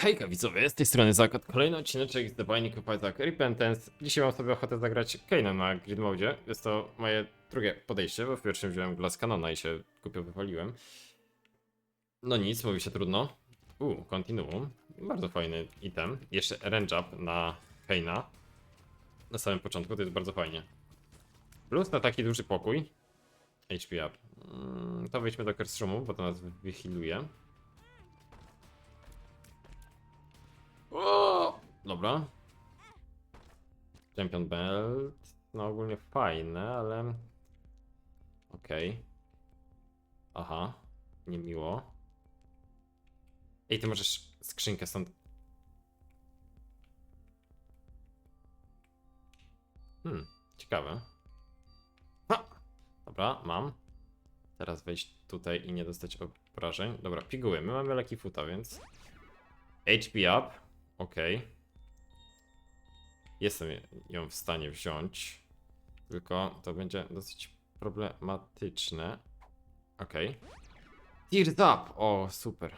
Hejka widzowie, z tej strony Zakot. Kolejny odcineczek z The Binding of Isaac Repentance. Dzisiaj mam sobie ochotę zagrać Kane'a na Grid. Jest to moje drugie podejście, bo w pierwszym wziąłem Glass Canona i się głupio wypaliłem. No nic, mówi się trudno. Uuu, Continuum. Bardzo fajny item. Jeszcze range up na Kane'a. Na samym początku to jest bardzo fajnie. Plus na taki duży pokój. HP up. Mm, To wejdźmy do Curse Roomu, bo to nas wychiluje. Dobra. Champion Belt. No ogólnie fajne, ale... Okej. Aha. Niemiło. Ej, ty możesz skrzynkę stąd... Hmm, ciekawe. Ha! Dobra, mam. Teraz wejść tutaj i nie dostać obrażeń. Dobra, piguły. My mamy leki futa, więc... HP up. Okej. Jestem ją w stanie wziąć. Tylko to będzie dosyć problematyczne. Okej. Tears up! O, super.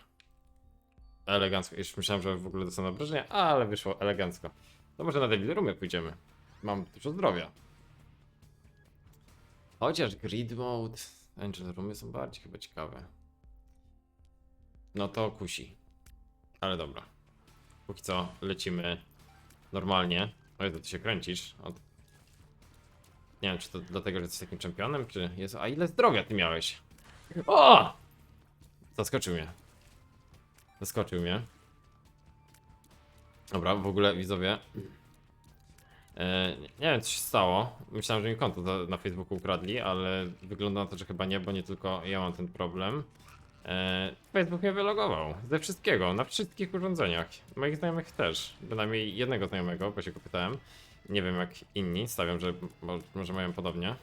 Elegancko. Już myślałem, że w ogóle dostanę obrażenia, ale wyszło elegancko. To może na Devil Roomy pójdziemy. Mam dużo zdrowia. Chociaż Grid Mode, Angel Roomy są bardziej chyba ciekawe. No to kusi. Ale dobra. Póki co lecimy normalnie. O Jezu, ty się kręcisz. Od... Nie wiem, czy to dlatego, że jesteś takim czempionem, czy jest. A ile zdrowia ty miałeś? O! Zaskoczył mnie. Zaskoczył mnie. Dobra, w ogóle widzowie. E, nie wiem, co się stało. Myślałem, że mi konto na Facebooku ukradli, ale wygląda na to, że chyba nie, bo nie tylko ja mam ten problem. E, Facebook mnie wylogował ze wszystkiego, na wszystkich urządzeniach. Moich znajomych też. Bynajmniej jednego znajomego, bo się go pytałem. Nie wiem jak inni, stawiam, że mo- może mają podobnie.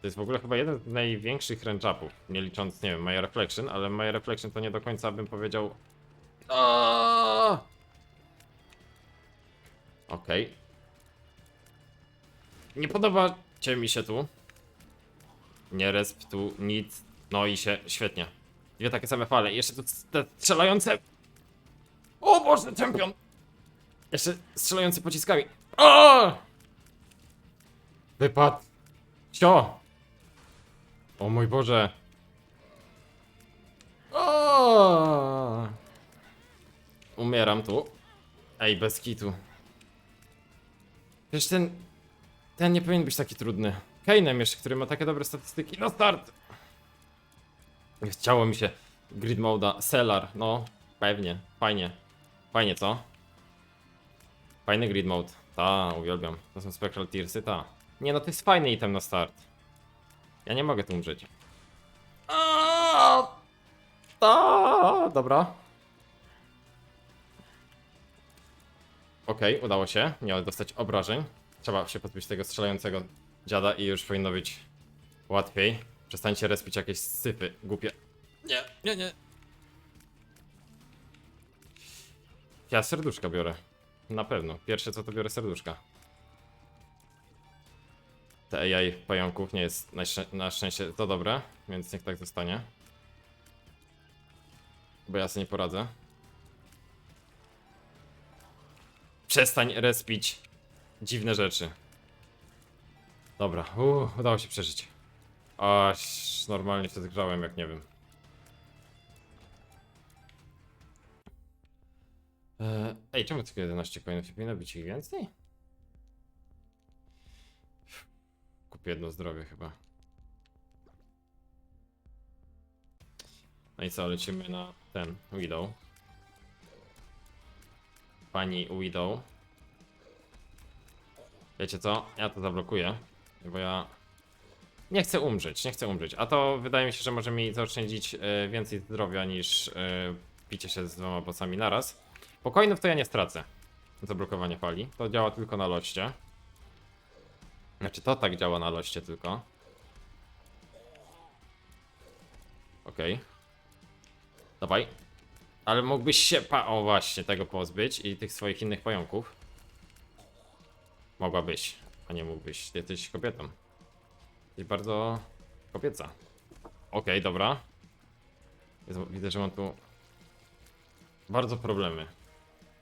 To jest w ogóle chyba jeden z największych range-upów, nie licząc, nie wiem, My Reflection, ale My Reflection to nie do końca bym powiedział... Okej. Nie podoba cię mi się tu. Nie resp tu nic. No i się świetnie. Dwie takie same fale. I jeszcze tu te strzelające. O Boże, czempion! Jeszcze strzelający pociskami. O! Wypad. Cio! O mój Boże. O! Umieram tu. Ej, bez kitu. Przecież ten... Ten nie powinien być taki trudny. Kane'em jeszcze, który ma takie dobre statystyki. No start! Chciało mi się grid moda. Cellar, no pewnie. Fajnie. Fajnie, co? Fajny grid mode. Ta, uwielbiam. To są spectral tiersy, ta. Nie no, to jest fajny item na start. Ja nie mogę tu umrzeć. Aaaa! Ta, dobra. Okej, udało się. Nie dostać obrażeń. Trzeba się pozbyć tego strzelającego dziada i już powinno być łatwiej. Przestańcie respić jakieś sypy głupie. Nie, nie, nie. Ja serduszka biorę. Na pewno. Pierwsze co to biorę serduszka. Te AI pająków nie jest na, szczę- na szczęście to dobre, więc niech tak zostanie. Bo ja sobie nie poradzę. Przestań respić dziwne rzeczy. Dobra, udało się przeżyć. Aż normalnie się zgrzałem, jak nie wiem. Eee, Ej, czemu tylko 11 coinów? Powinno być ich więcej? Kupię jedno zdrowie chyba. No i co, lecimy na ten, Widow. Pani Widow. Wiecie co? Ja to zablokuję, bo ja nie chcę umrzeć, nie chcę umrzeć. A to wydaje mi się, że może mi zaoszczędzić e, więcej zdrowia niż e, picie się z dwoma bossami naraz. Pokojnów to ja nie stracę. Zablokowanie fali. To działa tylko na loście. Znaczy to tak działa na loście tylko. Okej. Dawaj. Ale mógłbyś się pa... O właśnie, tego pozbyć i tych swoich innych pająków. Mogłabyś, a nie mógłbyś. Ty jesteś kobietą. Jesteś bardzo kobieca. Okej, dobra. Jezu, Widzę, że mam tu Bardzo problemy.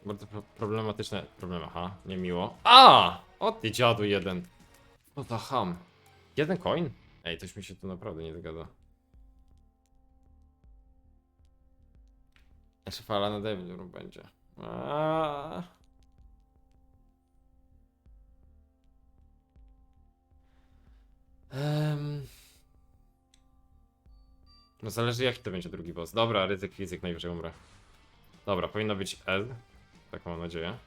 Bardzo pro problematyczne problemy. Aha, niemiło. A! O ty dziadu jeden. No to ham. Jeden coin? Ej, coś mi się tu naprawdę nie zgadza. Jeszcze fala na Devil będzie. Aaaa. No zależy jaki to będzie drugi boss. Dobra, ryzyk, ryzyk, najwyżej umrę. Dobra, powinno być L. Tak mam nadzieję.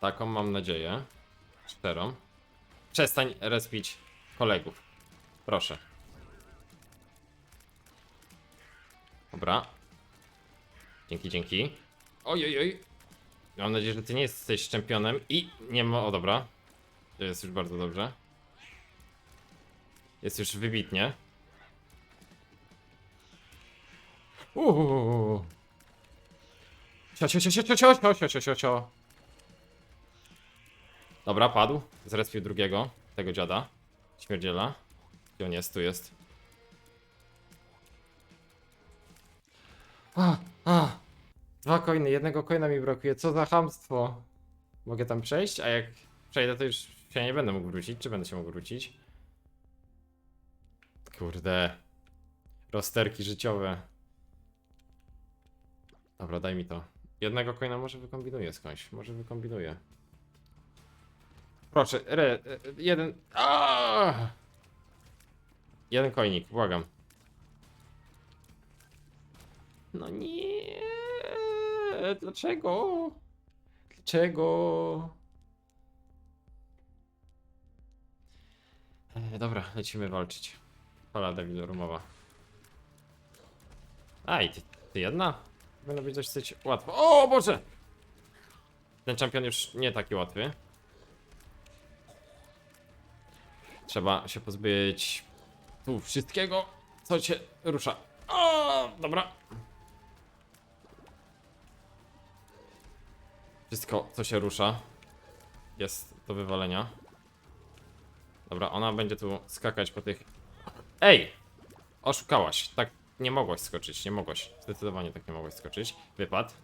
Taką mam nadzieję. Szczerą. Przestań respić kolegów. Proszę. Dobra. Dzięki, dzięki. Oj, oj, oj. Mam nadzieję, że ty nie jesteś czempionem i nie ma... O, dobra. To jest już bardzo dobrze. Jest już wybitnie. Uuu. Cio, cio, cio, cio, cio, cio, cio, cio, cio, cio. Dobra, padł. Zrespił drugiego. Tego dziada. Śmierdziela. Gdzie on jest? Tu jest. A, a. Dwa coiny, jednego coina mi brakuje. Co za chamstwo. Mogę tam przejść? A jak przejdę, to już się nie będę mógł wrócić. Czy będę się mógł wrócić? Kurde. Rozterki życiowe. Dobra, daj mi to. Jednego coina może wykombinuję skądś. Może wykombinuję. Proszę, re, e, jeden. Aaaa! Jeden coinik, błagam. No nie. Dlaczego? Dlaczego? E, dobra, lecimy walczyć. Fala Devil Rumowa. Aj, ty, ty jedna? Powinno być dosyć łatwo. O Boże! Ten czempion już nie taki łatwy. Trzeba się pozbyć tu wszystkiego, co cię rusza. O, dobra. Wszystko, co się rusza, jest do wywalenia. Dobra, ona będzie tu skakać po tych. Ej! Oszukałaś. Tak nie mogłaś skoczyć, nie mogłaś. Zdecydowanie tak nie mogłaś skoczyć. Wypad.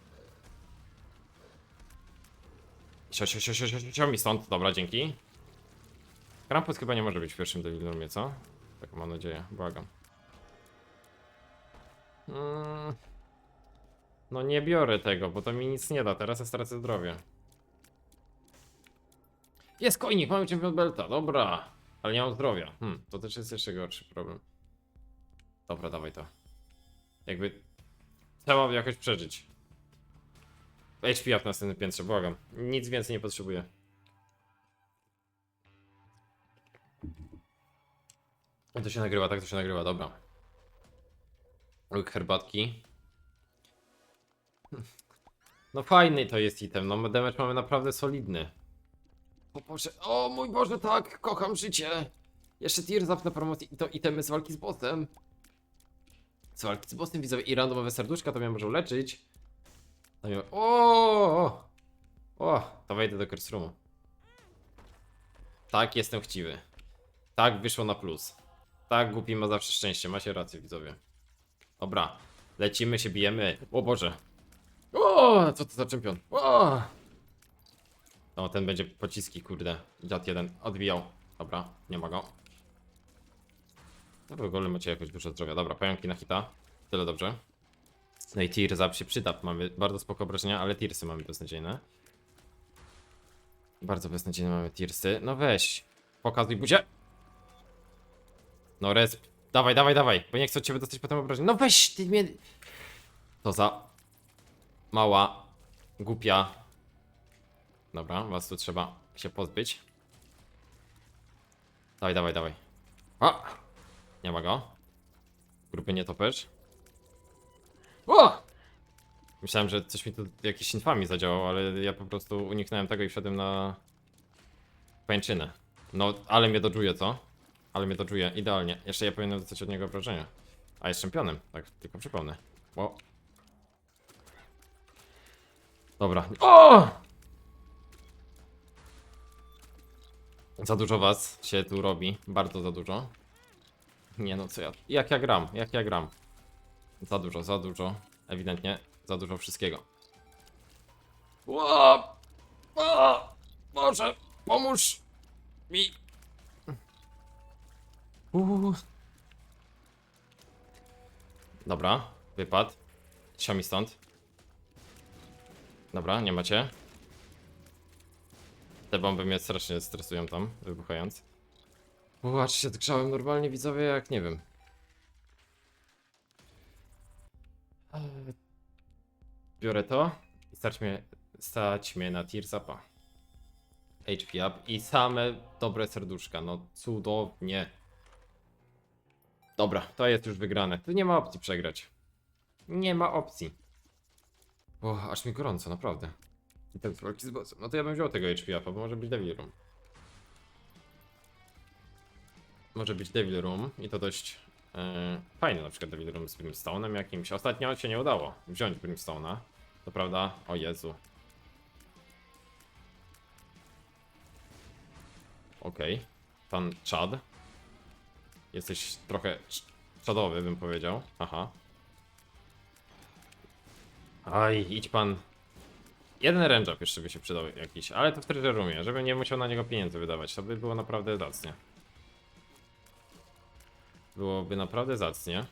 Sio, sio, sio, sio, sio, sio mi stąd. Dobra, dzięki. Krampus chyba nie może być w pierwszym Devilurmie, co? Tak mam nadzieję, błagam. Mm. No nie biorę tego, bo to mi nic nie da, teraz ja stracę zdrowie. Jest koinik, mamy Champion Belta, dobra. Ale nie mam zdrowia. Hmm, to też jest jeszcze gorszy problem. Dobra, dawaj to. Jakby... Trzeba jakoś przeżyć. HP up na następnym piętrze, błagam. Nic więcej nie potrzebuję. To się nagrywa, tak to się nagrywa, dobra. Łyk herbatki. No fajny to jest item, no damage mamy naprawdę solidny. O o mój Boże, tak, kocham życie. Jeszcze Tears Up na promocji i to itemy z walki z bossem. Z walki z bossem widzowie i randomowe serduszka to mnie może leczyć. To. O, o, to wejdę do curse roomu. Tak, jestem chciwy. Tak, wyszło na plus. Tak, głupi ma zawsze szczęście, macie rację widzowie. Dobra, lecimy się, bijemy. O Boże. O, co to za czempion? O! No, ten będzie pociski, kurde. Dziad jeden odbijał. Dobra, nie ma go. No w ogóle macie jakoś dużo zdrowia. Dobra, pająki na hita. Tyle dobrze. No i Tears Up się przyda. Mamy bardzo spoko obrażenia, ale Tearsy mamy beznadziejne. Bardzo beznadziejne mamy Tearsy. No weź. Pokazuj buzię. No resp. Dawaj, dawaj, dawaj. Bo nie chcę od ciebie dostać potem obrażeń. No weź, ty mnie... To za... Mała. Głupia. Dobra, was tu trzeba się pozbyć. Dawaj, dawaj, dawaj. A! Nie ma go. Grupy nie topesz. O! Myślałem, że coś mi tu jakiś infami zadziałał, ale ja po prostu uniknąłem tego i wszedłem na pajęczynę. No, ale mnie dodżuje, co? Ale mnie dodżuje, idealnie. Jeszcze ja powinienem dostać od niego obrażenia. A jest czempionem, tak tylko przypomnę. O! Dobra. O! Za dużo was się tu robi, bardzo za dużo. Nie no, co ja... Jak ja gram, jak ja gram. Za dużo, za dużo. Ewidentnie za dużo wszystkiego. Ła! A! Boże, pomóż mi. Uuu. Dobra, wypad. Sio mi stąd. Dobra, nie macie. Te bomby mnie strasznie stresują tam, wybuchając. Uuu, się zgrzałem normalnie widzowie, jak nie wiem. Eee, Biorę to i stać mnie, stać mnie na tier zapa. HP up i same dobre serduszka, no cudownie. Dobra, to jest już wygrane. Tu nie ma opcji przegrać. Nie ma opcji. O, aż mi gorąco, naprawdę. Ten walki z bossem. No to ja bym wziął tego HP bo może być Devil Room. Może być Devil Room i to dość e, fajny na przykład Devil Room z Brimstone'em jakimś. Ostatnio się nie udało wziąć Brimstone'a. To prawda? O Jezu. Okej. Pan Chad. Jesteś trochę cz- czadowy, bym powiedział. Aha. Aj, idź pan. Jeden range up jeszcze by się przydał jakiś, ale to w treasure roomie, żebym nie musiał na niego pieniędzy wydawać. To by było naprawdę zacnie. Byłoby naprawdę zacnie.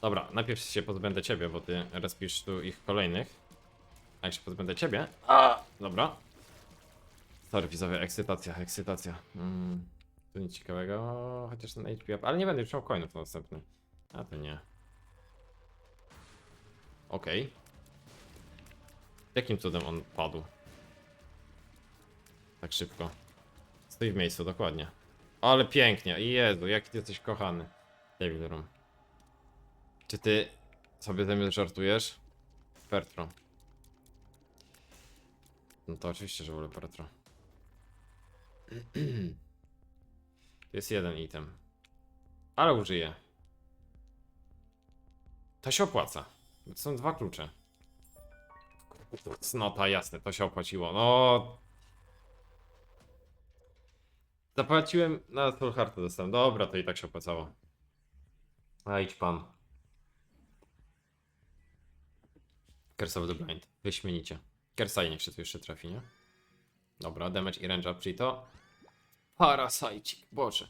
Dobra, najpierw się pozbędę ciebie, bo ty respisz tu ich kolejnych. A jak się pozbędę ciebie... A! Dobra. Sorry, widzowie, ekscytacja, ekscytacja. Mm, tu nic ciekawego, chociaż ten HP up, ale nie będę już miał coinów na następny. A to nie. Okej. Jakim cudem on padł? Tak szybko. Stoi w miejscu, dokładnie. Ale pięknie, Jezu, jaki ty jesteś kochany. Devil Room. Czy ty sobie ze mnie żartujesz? Pertro. No to oczywiście, że wolę Pertro. To jest jeden item. Ale użyję. To się opłaca. To są dwa klucze. Cnota, jasne, to się opłaciło. No. Zapłaciłem na Soul Hearta dostałem. Dobra, to i tak się opłacało. A idź pan. Curse of the Blind. Wyśmienicie. Kersai niech się tu jeszcze trafi, nie? Dobra, damage i range up, czyli to... Parasajcik, boże.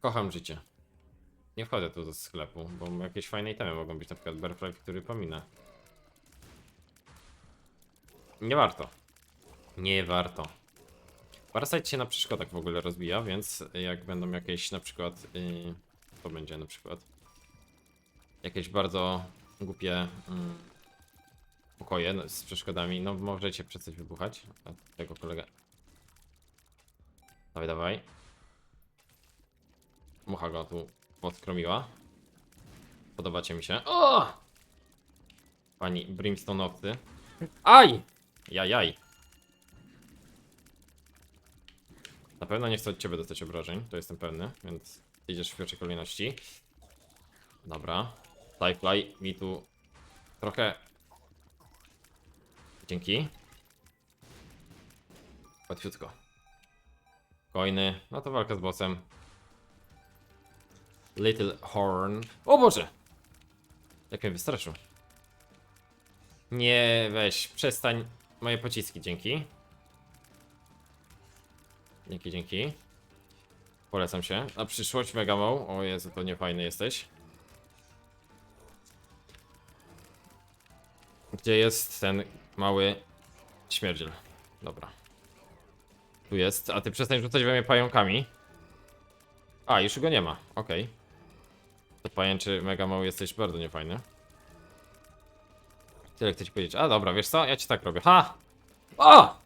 Kocham życie. Nie wchodzę tu do sklepu, bo jakieś fajne itemy mogą być, na przykład Bearfly, który pominę. Nie warto. Nie warto. Parasite się na przeszkodach w ogóle rozbija, więc jak będą jakieś na przykład... Yy, to będzie na przykład... Jakieś bardzo głupie... Yy, pokoje no, z przeszkodami, no możecie przestać wybuchać. Tego kolega... Dawaj, dawaj. Mucha go tu podskromiła. Podobacie mi się. O! Pani Brimstone'owcy. Aj! Jajaj. Na pewno nie chcę od ciebie dostać obrażeń, to jestem pewny, więc idziesz w pierwszej kolejności. Dobra. Flyfly mi tu trochę... Dzięki. Łatwiutko. Coiny, no to walka z bossem. Little Horn. O Boże! Jak mnie wystraszył. Nie, weź, przestań. Moje pociski, dzięki. Dzięki, dzięki. Polecam się. Na przyszłość Megamał. O Jezu, to nie fajny jesteś. Gdzie jest ten mały śmierdziel? Dobra. Tu jest, a ty przestań rzucać we mnie pająkami. A, już go nie ma, okej. To pajęczy Megamał jesteś bardzo niefajny. Tyle chcę ci powiedzieć. A dobra, wiesz co? Ja ci tak robię. Ha! O!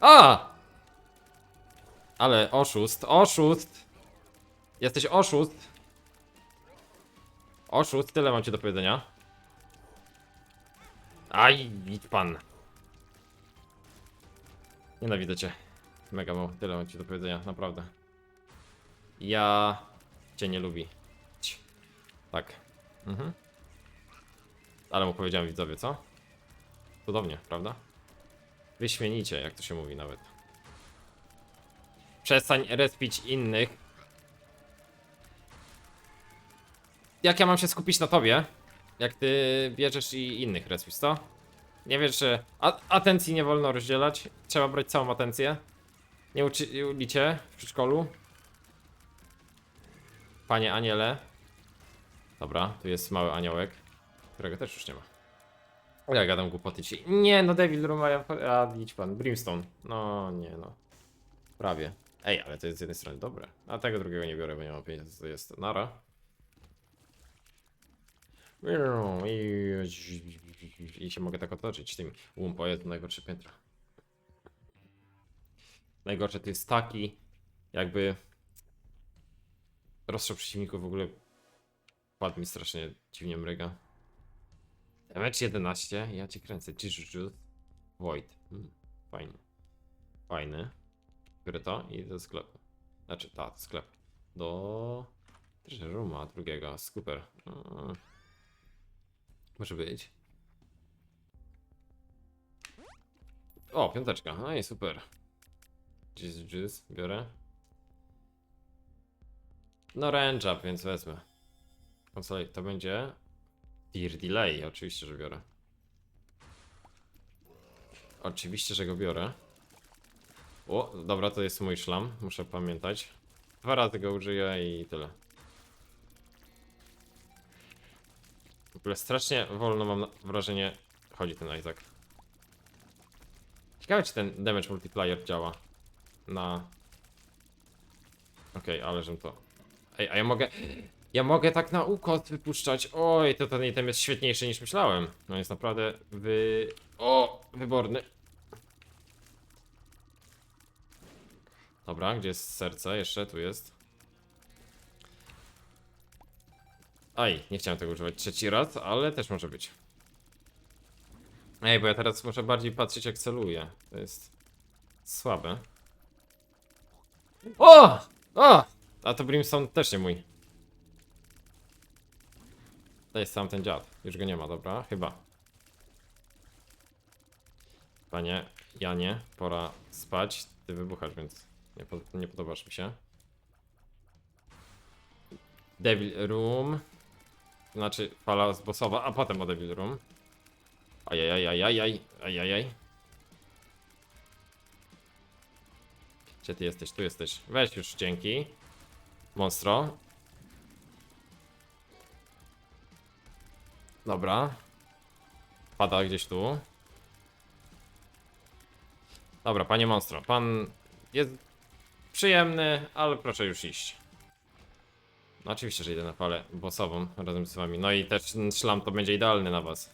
A! Ale oszust, oszust! Jesteś oszust! Oszust, tyle mam ci do powiedzenia. Aj, idź pan. Nienawidzę cię. Mega mało, tyle mam ci do powiedzenia, naprawdę. Ja cię nie lubi. Tak. Mhm. Ale mu powiedziałem widzowie, co? Cudownie, prawda? Wyśmienicie, jak to się mówi nawet. Przestań respić innych. jak ja mam się skupić na tobie, jak ty bierzesz i innych respisz, co? Nie wiesz, że atencji nie wolno rozdzielać, trzeba brać całą atencję. Nie uczy, ulicie w przedszkolu? Panie aniele. Dobra, tu jest mały aniołek, którego też już nie ma. O, Ja gadam głupoty ci. Nie, no Devil Room, a. A, idź pan, Brimstone. No, nie no. Prawie. Ej, ale to jest z jednej strony dobre. A tego drugiego nie biorę, bo nie mam pieniędzy, to jest nara. I, się mogę tak otoczyć tym łumpo, jest najgorsze piętro. Najgorsze to jest taki, jakby rozstrzał przeciwników w ogóle padł mi strasznie dziwnie mryga. Mecz 11, ja cię kręcę. Jiu Void. Hmm, fajny. Fajny. Biorę to i do sklepu. Znaczy, ta, do sklepu. Do... Treasure drugiego, Scooper. Mm. Może być. O, piąteczka. No i super. Jizz, biorę. No range up, więc wezmę. Konsolej, to będzie... Tear Delay, oczywiście, że biorę. Oczywiście, że go biorę. O, dobra, to jest mój szlam, muszę pamiętać. Dwa razy go użyję i tyle. W ogóle strasznie wolno mam wrażenie chodzi ten Isaac. Ciekawe czy ten damage multiplier działa na... Okej, ale żem to... Ej, a ja mogę... Ja mogę tak na układ wypuszczać. Oj, to ten item jest świetniejszy niż myślałem. No jest naprawdę wy... O! Wyborny. Dobra, gdzie jest serce? Jeszcze tu jest. Aj, nie chciałem tego używać trzeci raz, ale też może być. Ej, bo ja teraz muszę bardziej patrzeć jak celuję. To jest słabe. O! O! A to Brimstone też nie mój. To jest sam ten dziad. Już go nie ma, dobra? Chyba. Panie Janie, pora spać. Ty wybuchasz, więc nie, po, nie podobasz mi się. Devil Room. Znaczy fala bossowa, a potem o Devil Room. Ajajajajajaj, ajajaj. Gdzie ty jesteś? Tu jesteś. Weź już, dzięki. Monstro. Dobra. Pada gdzieś tu. Dobra, panie monstro, pan jest przyjemny, ale proszę już iść. No oczywiście, że idę na falę bossową razem z wami. No i też ten szlam to będzie idealny na was.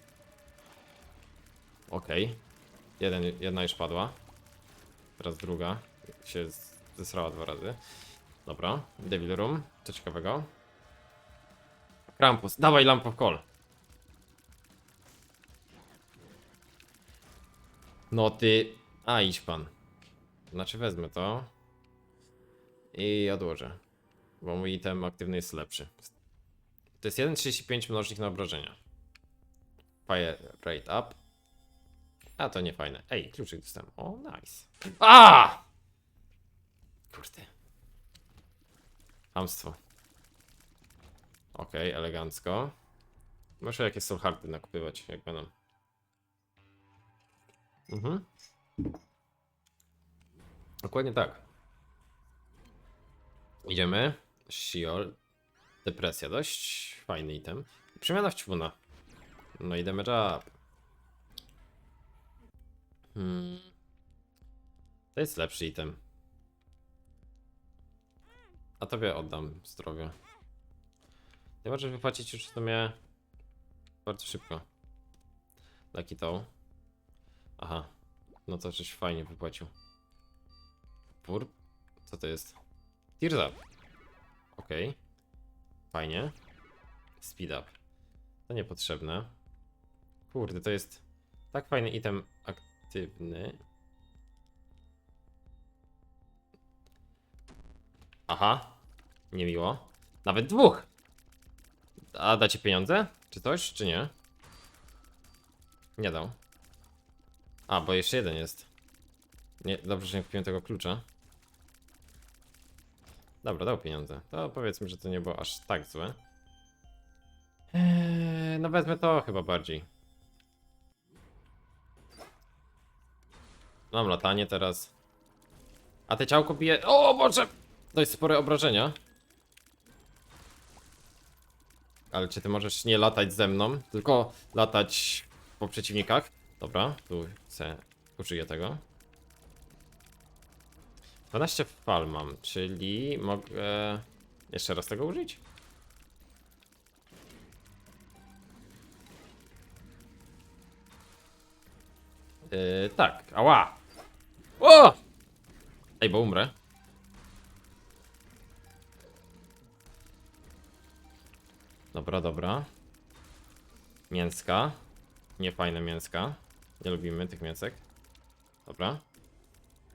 Okej. Jeden, jedna już padła. Teraz druga. Się zesrała dwa razy. Dobra. Devil Room. Co ciekawego. Krampus. Dawaj lamp of call. No ty... A, idź pan. Znaczy wezmę to. I odłożę. Bo mój item aktywny jest lepszy. To jest 1,35 mnożnik na obrażenia. Fire rate up. A to nie fajne. Ej, kluczyk dostałem. O, nice. A! Kurde. Hamstwo. Okej, elegancko. Muszę jakieś soul hardy nakupywać, jak będą. Mhm. Dokładnie tak. Idziemy. Shiol. Depresja, dość fajny item. Przemiana w ćwuna. No i damage up. Hmm. To jest lepszy item. A tobie oddam zdrowie. Nie możesz wypłacić już w sumie bardzo szybko. Taki to. Aha. No to coś fajnie wypłacił. Pur? Co to jest? Tears up. Okej. Fajnie. Speed up. To niepotrzebne. Kurde, to jest tak fajny item aktywny. Aha. Niemiło. Nawet dwóch. A dacie pieniądze? Czy coś, czy nie? Nie dał. A, bo jeszcze jeden jest. Nie, dobrze, że nie kupiłem tego klucza. Dobra, dał pieniądze. To powiedzmy, że to nie było aż tak złe. Eee, no wezmę to chyba bardziej. Mam latanie teraz. A te ciałko bije... O Boże! Dość spore obrażenia. Ale czy ty możesz nie latać ze mną, tylko latać po przeciwnikach? Dobra, tu chcę... Użyję tego. 12 fal mam, czyli mogę... Jeszcze raz tego użyć? Yy, tak, ała! O! Ej, bo umrę. Dobra, dobra. Mięska. Niefajne mięska. Nie lubimy tych mięsek. Dobra.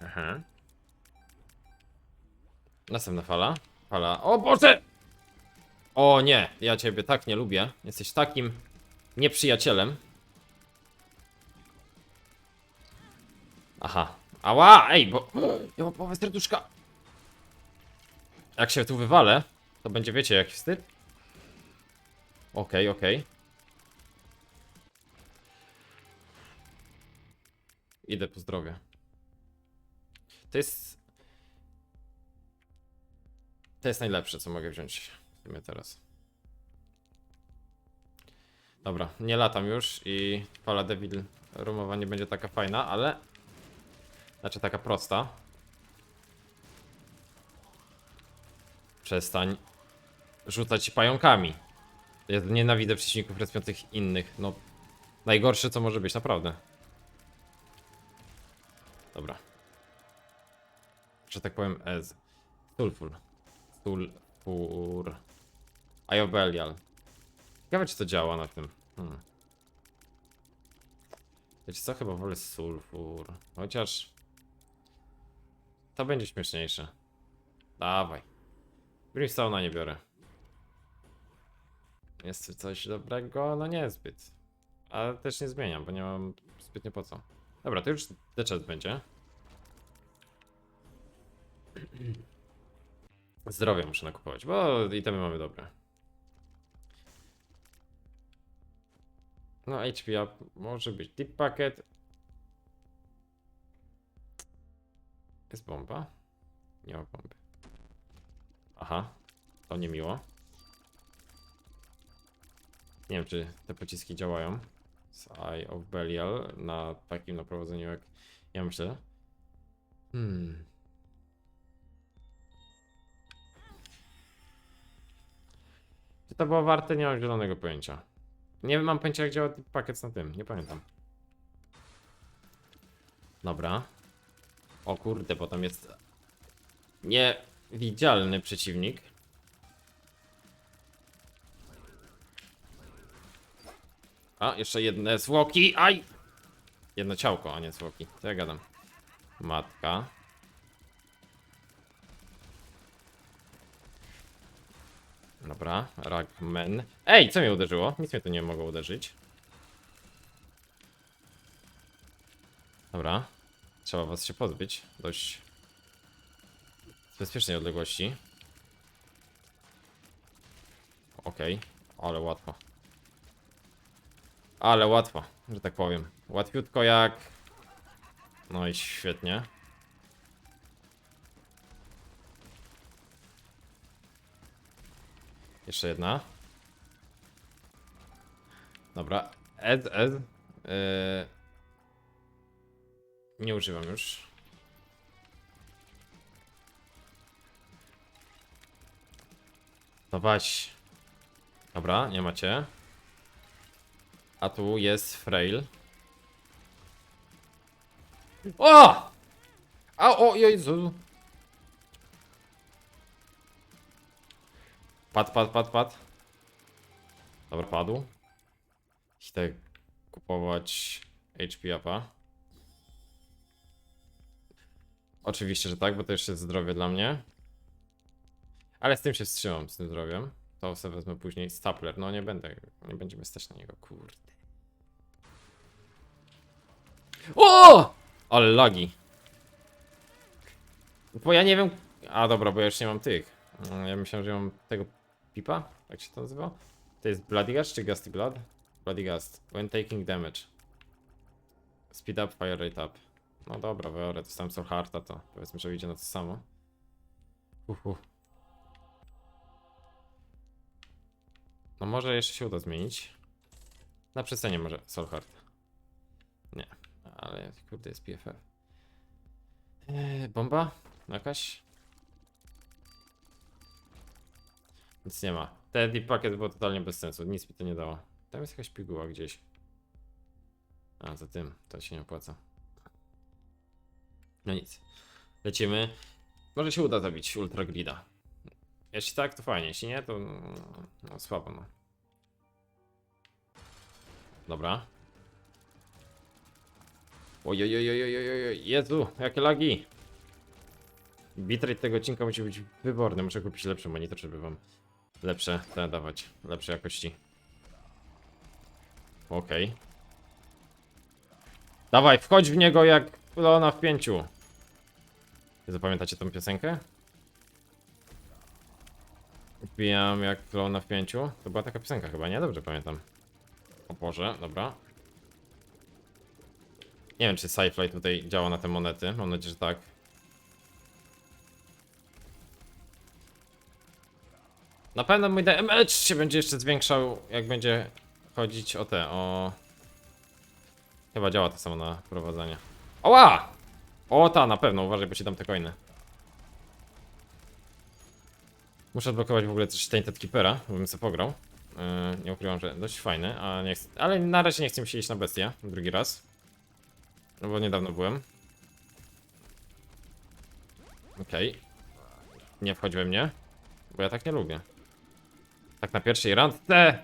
Aha. Następna fala. Fala. O Boże! O nie, ja ciebie tak nie lubię. Jesteś takim nieprzyjacielem. Aha. Ała! Ej, bo... Ja mam serduszka. Jak się tu wywalę, to będzie, wiecie, jaki wstyd. Okej, okej. Idę po zdrowie. To jest... To jest najlepsze, co mogę wziąć w sumie teraz. Dobra, nie latam już i fala Devil rumowa nie będzie taka fajna, ale... Znaczy taka prosta. Przestań rzucać pająkami. Ja nienawidzę przeciwników respiących innych. No, najgorsze co może być, naprawdę. Dobra. Że tak powiem, ez. Sulfur. Sulfur. Iobelial. Ciekawe czy to działa na tym. Hmm. Wiecie co? Chyba wolę sulfur. Chociaż... To będzie śmieszniejsze. Dawaj. Brimstone'a nie biorę. Jest coś dobrego? No niezbyt. Ale też nie zmieniam, bo nie mam zbytnio po co. Dobra, to już deczet będzie. Zdrowie muszę nakupować, bo itemy mamy dobre. No HP up może być. Deep packet. Jest bomba? Nie ma bomby. Aha, to niemiło. Nie wiem, czy te pociski działają z Eye of Belial na takim naprowadzeniu jak ja myślę. Hmm. Czy to było warte? Nie mam zielonego pojęcia. Nie mam pojęcia jak działa pakiet na tym, nie pamiętam. Dobra. O kurde, potem jest niewidzialny przeciwnik. A, jeszcze jedne zwłoki. Aj! Jedno ciałko, a nie zwłoki. Co ja gadam? Matka. Dobra, Ragman. Ej, co mnie uderzyło? Nic mnie tu nie mogło uderzyć. Dobra. Trzeba was się pozbyć. Dość z bezpiecznej odległości. Okej, ale łatwo. Ale łatwo, że tak powiem. Łatwiutko jak... No i świetnie. Jeszcze jedna. Dobra. Ed, ed. Yy... Nie używam już. Dawać. Dobra, nie macie. A tu jest Frail. O! A, o Jezu. Pad, pad, pad, pad. Dobra, padł. Chcę kupować HP upa. Oczywiście, że tak, bo to jeszcze jest zdrowie dla mnie. Ale z tym się wstrzymam, z tym zdrowiem. To sobie wezmę później. Stapler, no nie będę, nie będziemy stać na niego, kurde. O! Ale lagi. Bo ja nie wiem... A dobra, bo ja już nie mam tych. Mm, Ja myślałem, że mam tego pipa, jak się to nazywa? To jest Bloody Gust czy Gusty Blood? Bloody Gust. When taking damage. Speed up, fire rate up. No dobra, biorę, dostałem Soul Hearta, to powiedzmy, że idzie na to samo. Uhu. No może jeszcze się uda zmienić. Na przecenie może Soul Heart. Ale kurde jest PFF. Eee, bomba? Jakaś? Nic nie ma. Ten deep packet był totalnie bez sensu, nic mi to nie dało. Tam jest jakaś piguła gdzieś. A, za tym, to się nie opłaca. No nic. Lecimy. Może się uda zabić Ultra Grida. Jeśli tak, to fajnie, jeśli nie, to no, no, słabo no. Dobra. Ojojojojojojoj, Jezu, jakie lagi! Bitrate tego odcinka musi być wyborny, muszę kupić lepszy monitor, żeby wam lepsze te dawać, lepszej jakości. Okej. Dawaj, wchodź w niego jak Leona w pięciu. Zapamiętacie tą piosenkę? Wbijam jak Leona w pięciu. To była taka piosenka chyba, nie? Dobrze pamiętam. O Boże, dobra. Nie wiem, czy Sci-Fi tutaj działa na te monety. Mam nadzieję, że tak. Na pewno mój damage się będzie jeszcze zwiększał, jak będzie chodzić o te, o... Chyba działa to samo na prowadzenie. Oła! O ta, na pewno, uważaj, bo ci dam te coiny. Muszę odblokować w ogóle też Tainted Keepera, bym sobie pograł. Yy, nie ukrywam, że dość fajny, a nie chcę, ale na razie nie chcę się iść na bestię, drugi raz. No bo niedawno byłem. Okej. Nie wchodź we mnie, bo ja tak nie lubię. Tak na pierwszej randce.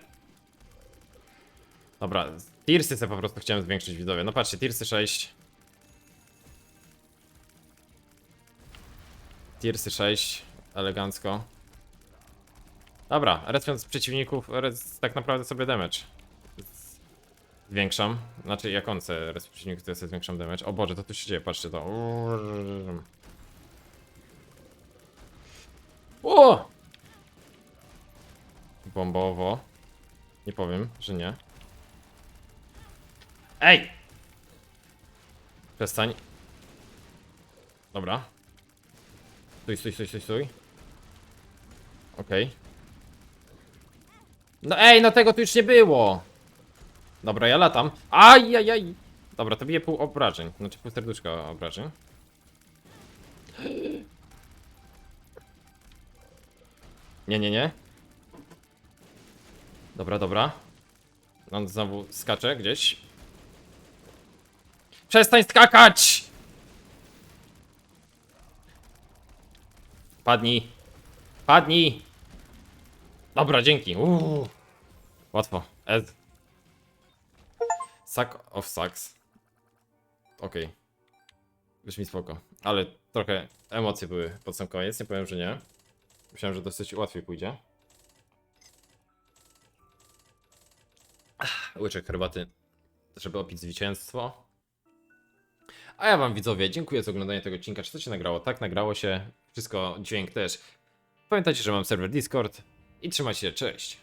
Dobra, Tirsy sobie po prostu chciałem zwiększyć widzowie. No patrzcie, Tirsy 6. Tirsy 6, elegancko. Dobra, respiąc przeciwników, tak naprawdę sobie damage. Zwiększam. Znaczy, jak on chce resp przeciwników, to ja sobie zwiększam damage. O Boże, to tu się dzieje, patrzcie to. O! Bombowo. Nie powiem, że nie. Ej! Przestań. Dobra. Stój, stój, stój, stój, stój. Okej. No ej, no tego tu już nie było! Dobra, ja latam. Ajajaj! Dobra, to bije pół obrażeń. Znaczy pół serduszka obrażeń. Nie, nie, nie. Dobra, dobra. On znowu skacze gdzieś. Przestań skakać! Padnij. Padnij. Dobra, dzięki. Uuu. Łatwo. Ed. Suck of sucks. Okej. Okay. mi spoko. Ale trochę emocje były pod sam koniec, nie powiem, że nie. Myślałem, że dosyć łatwiej pójdzie. Łyczek herbaty, żeby opić zwycięstwo. A ja wam widzowie, dziękuję za oglądanie tego odcinka. Czy to się nagrało? Tak, nagrało się. Wszystko, dźwięk też. Pamiętajcie, że mam serwer Discord. I trzymajcie się, cześć.